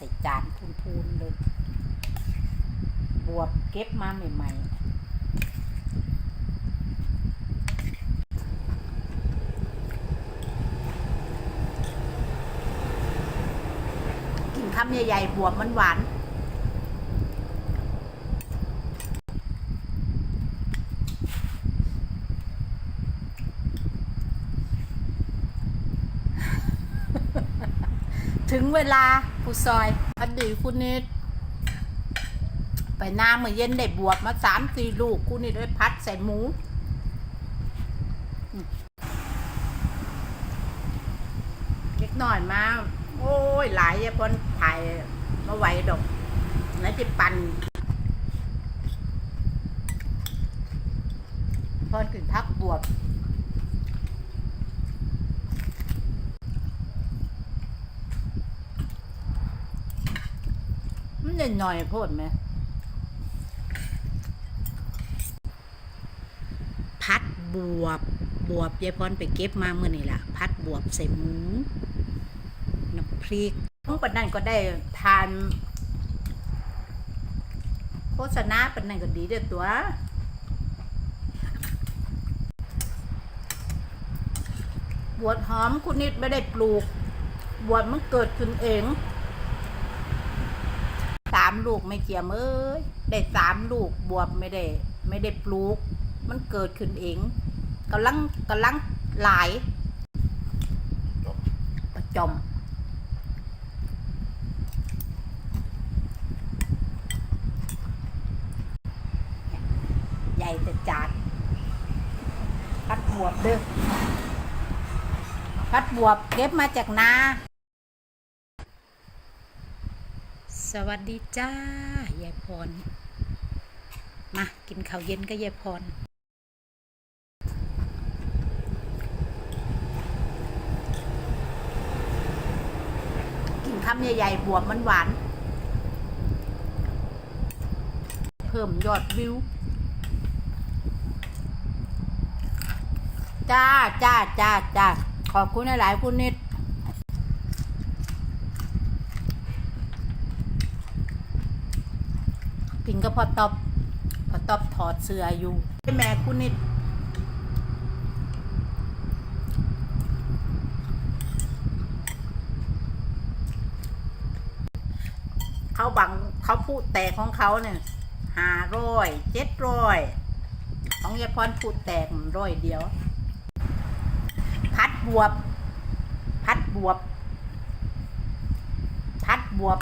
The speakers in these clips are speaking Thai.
ส่จานพูนๆเลย บวบเก็บมาใหม่ๆกินคำใหญ่ๆบวบมันหวาน ถึงเวลาผู้ซอยพอดีคุณนิดไปนาเมื่อเย็นได้บวบมาสามสี่ลูกคุณนิดได้พัดใส่หมูเล็กหน่อยมาโอ้ย หลายอยาพนถ่ายมาไหวดอกไหนจะปั่นพอนขึ้นพักบวบ มันเด่น หน่อยโพดไหมพัดบวบบวบยายพรไปเก็บมาเมื่อนี่ล่ะ พัดบวบใส่หมูน้ำพริกทั้งปันนั้นก็ได้ทาน โฆษณาปันนั้นก็ดีเด้อตัวบวชหอมคุณนิดไม่ได้ปลูก บวชมันเกิดขึ้นเองสามลูกไม่เจียมเอ้ยได้สามลูกบวบไม่ได้ ไม่ได้ปลูก มันเกิดขึ้นเองกำลังกำลังหลายประจมใหญ่แต่จานพัดบวบเด้อพัดบวบเก็บมาจากนา สวัสดีจ้ายายพร มากินข้าวเย็นก็ยายพร กินคำใหญ่ๆบวบมันหวาน เพิ่มยอดวิว จ้าจ้าจ้าจ้าขอบคุณหลายๆคุณนิด ก็พอตอบพอตอบถอดเสื้ออยู่แม่คุณนิดเขาบังเขาพูดแต่ของเขาเนี่ยห้าร้อยเจ็ดร้อยของยายพรพูดแต่ร้อยเดียว พัดบวบ พัดบวบ พัดบวบ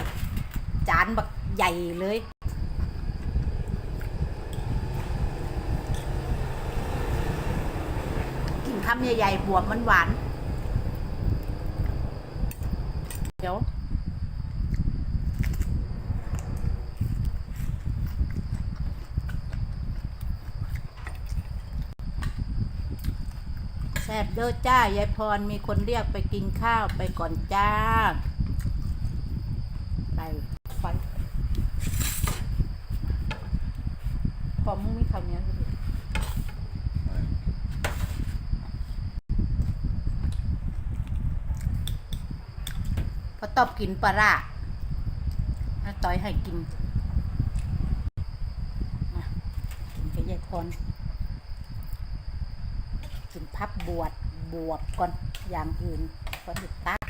จานบักใหญ่เลย กิน คำใหญ่ๆบวบมันหวาน เดี๋ยว แซ่บเด้อจ้ายายพรมีคนเรียกไปกินข้าวไปก่อนจ้า ไปไฟพอมึงมีคำนี้ก็ดีพอ ตอบกินปลาร้าแล้วต่อยให้กินมากินกับยายพรกินพับบวชบวบก่อนอย่างอื่นก่อนหยุดตัก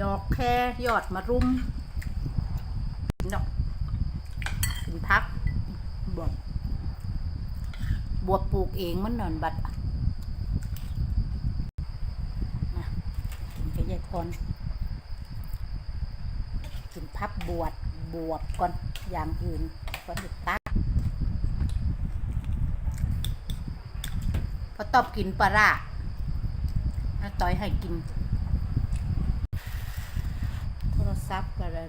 ดอกแค่ยอดมารุมเนาะกินพักบวบบวบปลูกเองมันนอนบัดนะกินกับยายพรกินพับบวชบวบก่อนอย่างอื่นก่อนหยุดตักพอตอบกินปลาร้าแล้วต่อยให้กิน โทรศัพท์ก็เลย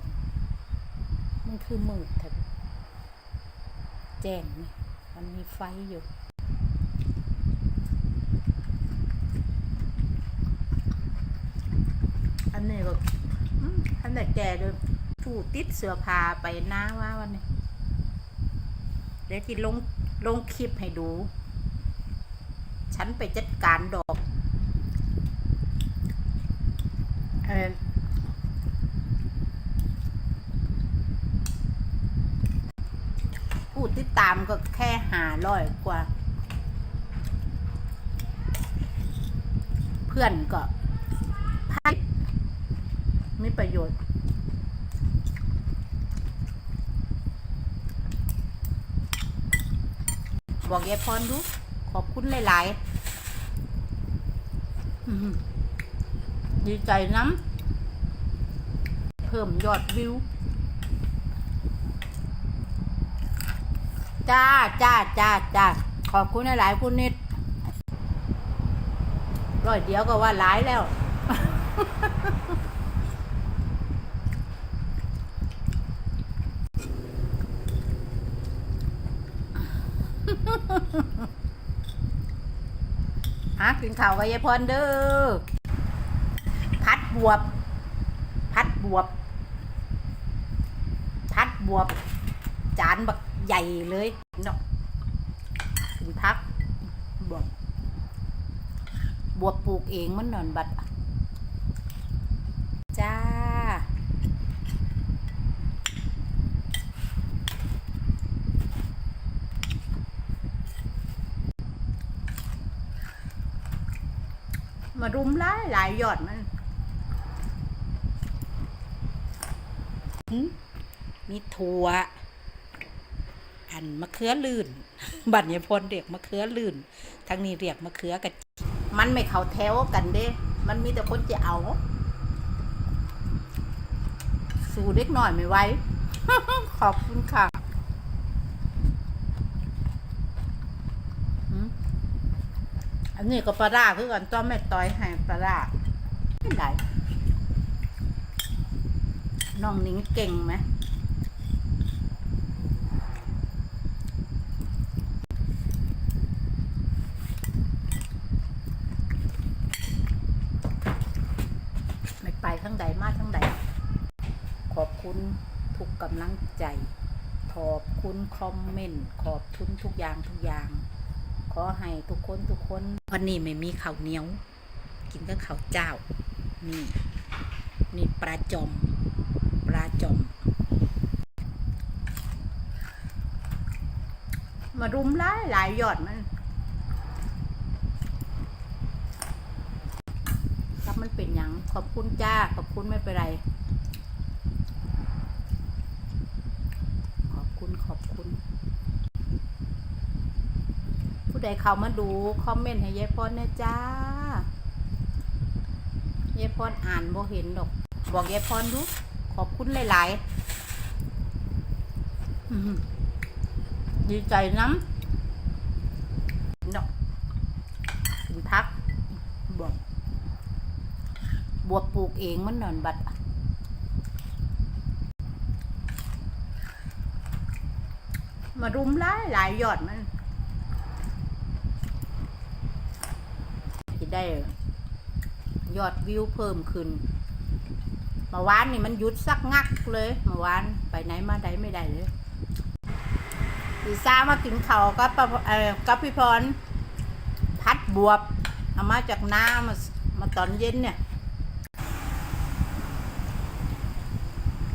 มันคือมืดแถบแจ้งนี่มันมีไฟอยู่ อันนี้ก็อื แก่เลยผู้ติดเสื้อผ้าไปน้าว่าวันนี้เดี๋ยวที่ลงลงคลิปให้ดู ฉันไปจัดการดอกเออผู้ติดตามก็แค่หาร้อยกว่า เพื่อนก็พัด มีประโยชน์บอกยายพรดู ขอบคุณหลายๆ ดีใจน้ำ เพิ่มยอดวิว จ้าจ้าจ้าจ้าขอบคุณหลายๆคุณนิดร้อยเดียวก็ว่าหลายแล้ว หากินข้าวกับยายพรเด้อ พัดบวบ พัดบวบ พัดบวบ จานบักใหญ่เลยเนาะกินพักบวบ บวบปลูกเองมันนอนบัด จ้า มารุมหลายหลายยอดมันหึมีถั่วอันมะเขือลื่น บัตรยพลเรียกมะเขือลื่นทางนี้เรียกมะเขือกะจิมันไม่เข้าแถวกันเด้ มันมีแต่คนจะเอา สู่เด็กหน่อยไม่ไหวขอบคุณค่ะหืมอั นนี้ก็ปลาร้าคือกันต้อมแม่ต้อยให้ปลาร้าไม่ได้น้องนิ้งเก่งไหมไม่ไปทั้งใดมาทั้งใด ขอบคุณทุกกำลังใจ ขอบคุณคอมเมนต์ ขอบคุณทุกอย่างทุกอย่าง ขอให้ทุกคนทุกคนวันนี้ไม่มีข้าวเหนียว กินก็ข้าวเจ้า นี่ นี่ปลาจอมปลาจอมมารุมหลายหลายยอดมันครับมันเป็นหยังขอบคุณจ้า ขอบคุณไม่เป็นไร ขอบคุณขอบคุณ ผู้ ใดเขามาดู คอมเมนต์ให้ยายพรนะจ้ายายพรอ่านบ่เห็นดอก บอกยายพรดู ขอบคุณหลายๆดีใจน้ำเนาะกินพักบวบบวบปลูกเองมันนอนบัดมารุมหลายหลายยอดมันะได้ ยอดวิวเพิ่มขึ้นเมื่อวานนี่มันหยุดสักงักเลยเมื่อวานไปไหนมาไหนไม่ได้เลยปีซ่ามากินเขากับปะเออกับพี่พรพัดบวบเอามาจากน้ามามาตอนเย็นเนี่ย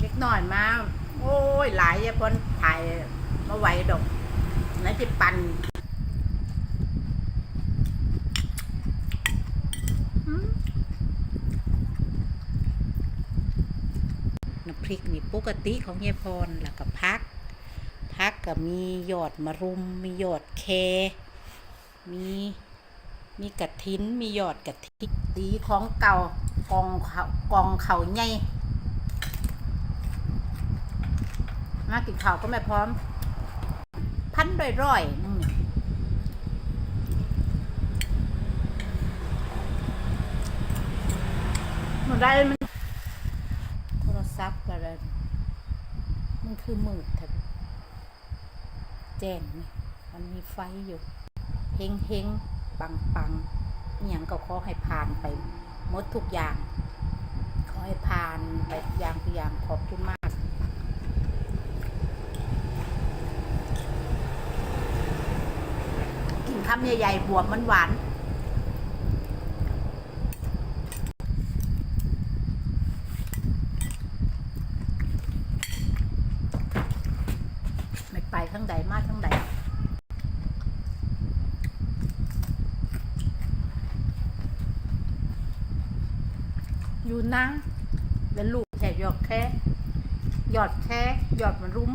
เล็กหน่อยมา โอ้ย หลายยายพรถ่ายมาไหวดอกไหนจะปั่นอืมน้ำพริกนี่ ปกติของยายพรแล้วก็พัก พักก็มียอดมะรุม มียอดแค มีมีกระถิน มียอดกระถินตีของเก่ากองเขากองเขาใหญ่มากินข้าวก็ไม่พร้อม พันร่อยๆนึงเนี่มันได้มันโทรศัพท์ก็เลยมัน คือมืดแท้แจ้งนี่มันมีไฟอยู่เฮงเฮงปังปังอหย่างก็ขอให้ผ่านไปหมดทุกอย่าง ขอให้ผ่านไปทุกอย่างทุกอย่างขอบคุณมากกินคำใหญ่ๆบวบมันหวาน ทั้งใดมาทั้งใดอยู่นะเป็นลูกแค่ยอดแค่ยอดแค่ยอดมันรุม